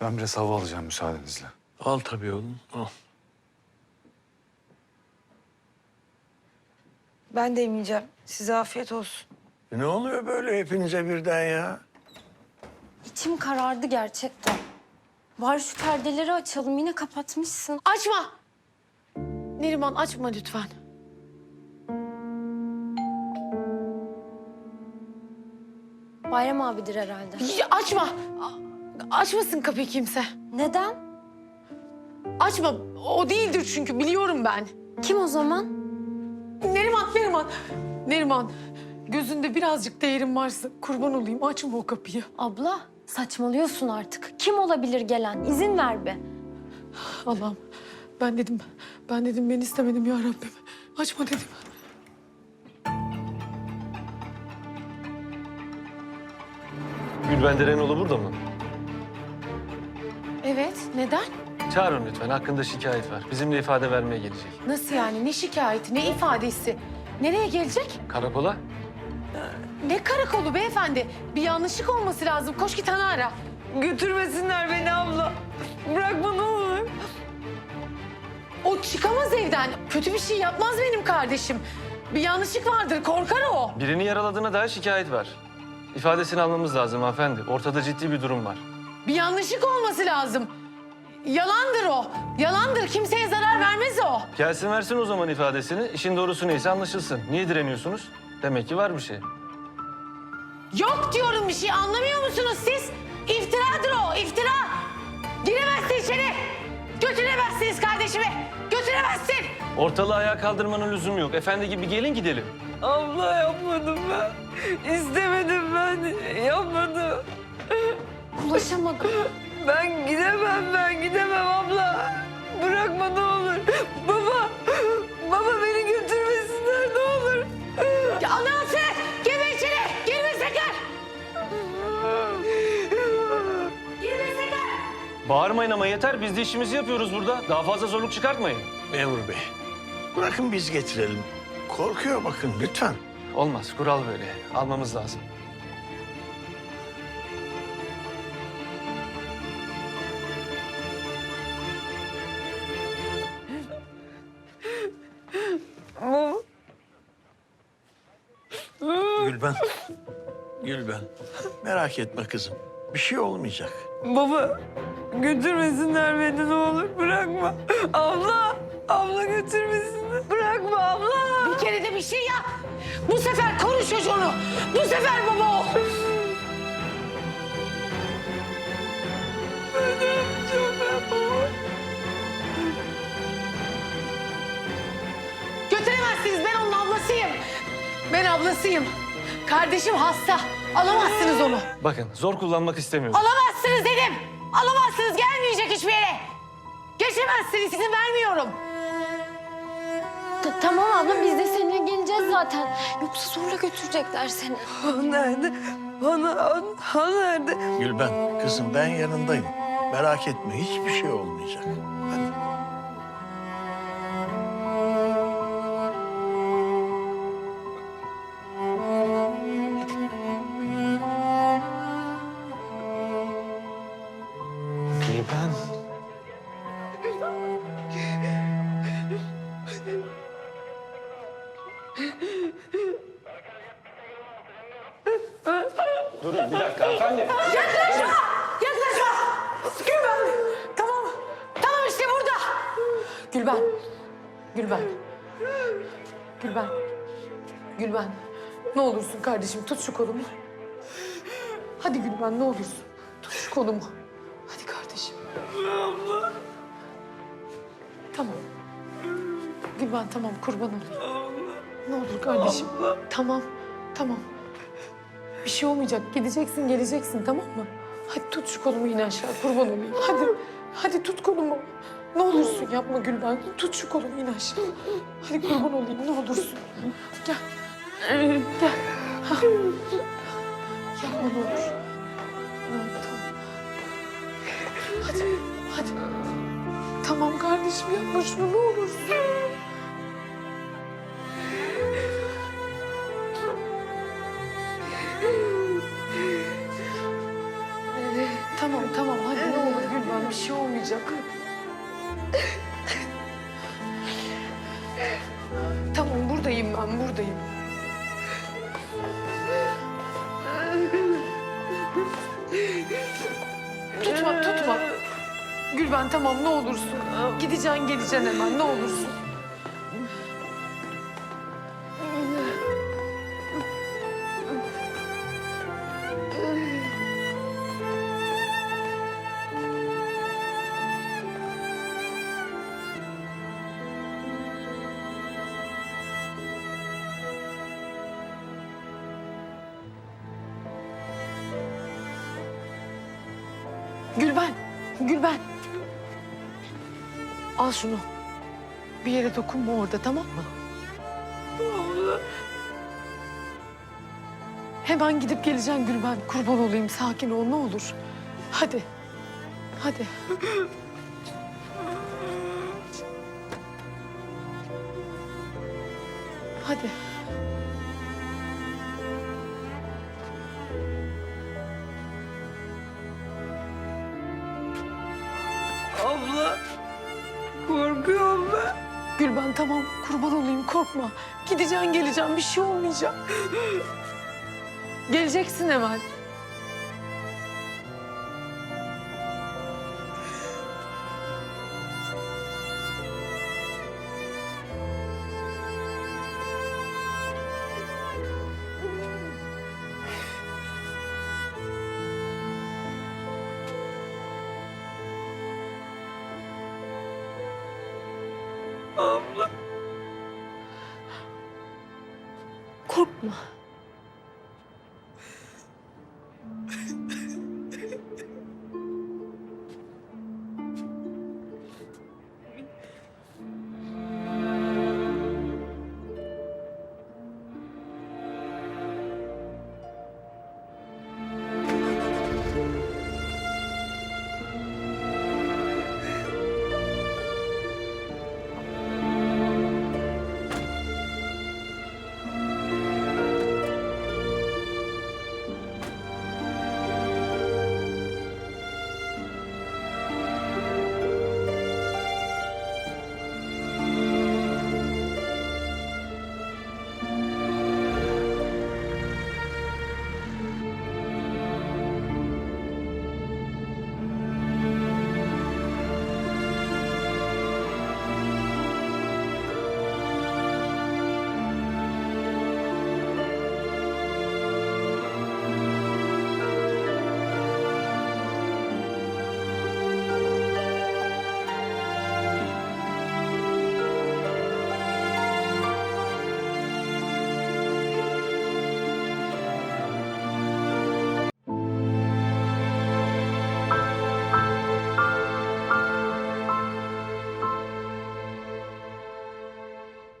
Ben biraz hava alacağım müsaadenizle. Al tabii oğlum, al. Ben de yemeyeceğim. Size afiyet olsun. E Ne oluyor böyle hepinize birden ya? İçim karardı gerçekten. Var şu perdeleri açalım yine kapatmışsın. Açma! Neriman açma lütfen. Bayram abidir herhalde. Ya, açma! Açmasın kapıyı kimse. Neden? Açma. O değildir çünkü biliyorum ben. Kim o zaman? Neriman, Neriman. Neriman. Gözünde birazcık değerim varsa kurban olayım açma o kapıyı. Abla saçmalıyorsun artık. Kim olabilir gelen? İzin ver be. Allah'ım ben dedim, ben dedim ben istemedim ya Rabbim. Açma dedim. Gülben Derenoğlu burada mı? Evet, neden? Çağırın lütfen. Hakkında şikayet var. Bizimle ifade vermeye gelecek. Nasıl yani? Ne şikayeti, ne ifadesi? Nereye gelecek? Karakola? Ne karakolu beyefendi? Bir yanlışlık olması lazım. Koş git ana ara. Götürmesinler beni abla. Bırakma ne olur. O çıkamaz evden. Kötü bir şey yapmaz benim kardeşim. Bir yanlışlık vardır, korkar o. Birini yaraladığına dair şikayet var. İfadesini almamız lazım hanımefendi. Ortada ciddi bir durum var. Bir yanlışlık olması lazım. Yalandır o. Yalandır. Kimseye zarar vermez o. Gelsin versin o zaman ifadesini. İşin doğrusu neyse anlaşılsın. Niye direniyorsunuz? Demek ki var bir şey. Yok diyorum bir şey. Anlamıyor musunuz siz? İftiradır o, iftira. Giremezsin içeri. Götüremezsiniz kardeşimi. Götüremezsin. Ortalığı ayağa kaldırmanın lüzumu yok. Efendi gibi gelin gidelim. Abla yapmadım ben. İstemedim ben. Yapmadım. Ulaşamadım. Ben gidemem ben gidemem abla. Bırakma ne olur. Baba. Baba beni götürmesinler ne olur. Ya anlatsın. Girme içeri. Girme sakın. Girme sakın. Bağırmayın ama yeter. Biz de işimizi yapıyoruz burada. Daha fazla zorluk çıkartmayın. Memur bey, bırakın biz getirelim. Korkuyor bakın lütfen. Olmaz. Kural böyle. Almamız lazım. Gülben, Gülben. Merak etme kızım. Bir şey olmayacak. Baba götürmesinler beni ne olur bırakma. Abla. Abla götürmesinler. Bırakma abla. Bir kere de bir şey yap. Bu sefer koru çocuğunu. Bu sefer baba ol. Ben ne yapacağım ben baba? Götüremezsiniz. Ben onun ablasıyım. Ben ablasıyım. Kardeşim hasta. Alamazsınız onu. Bakın zor kullanmak istemiyorum. Alamazsınız dedim. Alamazsınız. Gelmeyecek hiçbir yere. Geçemezsiniz. İzin vermiyorum. Ta- tamam abla biz de seninle geleceğiz zaten. Yoksa zorla götürecekler seni. Han nerede? Han, han, han nerede? Gülben, kızım ben yanındayım. Merak etme, hiçbir şey olmayacak. Hadi. Durun bir dakika hanımefendi. Yaklaşma! Gülben! Tamam. Tamam işte burada. Gülben. Gülben. Gülben. Gülben. Ne olursun kardeşim tut şu kolumu. Hadi Gülben ne olursun. Tut şu kolumu. Hadi kardeşim. Tamam. Gülben tamam kurban olayım. Ne olur kardeşim. Tamam. Tamam. Bir şey olmayacak. Gideceksin, geleceksin tamam mı? Hadi tut şu kolumu yine aşağı. Kurban olayım. Hadi. Hadi tut kolumu. Ne olursun yapma Gülben. Tut şu kolumu yine aşağı. Hadi kurban olayım ne olursun. Gel. Gel. Ha. Yapma. Ne olur, Tamam. Hadi. Hadi. Tamam kardeşim yapma şunu ne olursun. Tamam tamam hadi ne olur olmayacak. Tamam buradayım ben buradayım. Tutma tutma. Gülben tamam ne olursun. Gideceksin geleceksin hemen ne olursun. Gülben, Gülben. Al şunu. Bir yere dokunma orada tamam mı? Hemen gidip geleceksin Gülben. Kurban olayım sakin ol ne olur. Hadi. Hadi. Hadi. Abla korkuyorum ben. Gülben tamam kurban olayım korkma. Gideceksin geleceksin bir şey olmayacak. Geleceksin hemen. Abla. Korkma.